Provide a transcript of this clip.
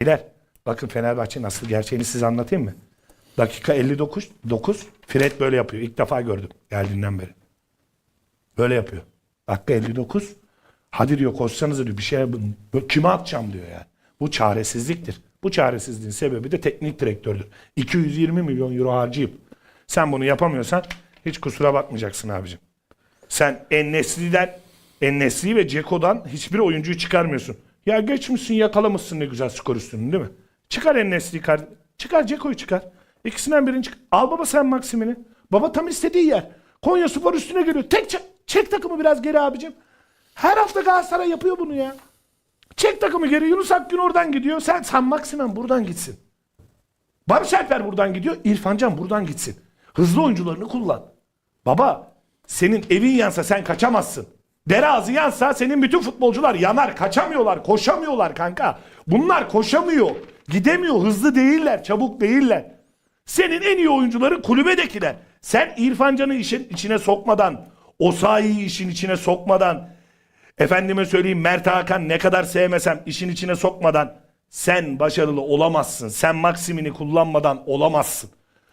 Beyler bakın Fenerbahçe'nin asıl gerçeğini size anlatayım mı? Dakika 59 9 Fred böyle yapıyor. İlk defa gördüm geldiğinden beri. Böyle yapıyor. Dakika 59 hadi diyor koşsanıza diyor bir şey. Kime atacağım diyor yani. Bu çaresizliktir. Bu çaresizliğin sebebi de teknik direktördür. 220 milyon euro harcayıp sen bunu yapamıyorsan hiç kusura bakmayacaksın abicim. Sen Ennesli'den Ennesli ve Ceko'dan hiçbir oyuncuyu çıkarmıyorsun. Ya geçmişsin yakalamışsın ne güzel skor üstünü değil mi? Çıkar Ennesli'yi kar çıkar Ceko'yu çıkar. İkisinden birini çıkar. Al baba sen Maksim'ini. Baba tam istediği yer. Konya Spor üstüne geliyor. Tek çek, çek takımı biraz geri abicim. Her hafta Galatasaray yapıyor bunu ya. Çek takımı geri. Yunus Akgün oradan gidiyor. Sen sen Maksimen buradan gitsin. Barış Alper buradan gidiyor. İrfan Can buradan gitsin. Hızlı oyuncularını kullan. Baba senin evin yansa sen kaçamazsın. Dere ağzı yansa senin bütün futbolcular yanar. Kaçamıyorlar, koşamıyorlar kanka. Bunlar koşamıyor. Gidemiyor, hızlı değiller, çabuk değiller. Senin en iyi oyuncuları kulübedekiler. Sen İrfan Can'ı işin içine sokmadan, Osayi'yi işin içine sokmadan, efendime söyleyeyim Mert Hakan ne kadar sevmesem işin içine sokmadan sen başarılı olamazsın. Sen Maksimini kullanmadan olamazsın.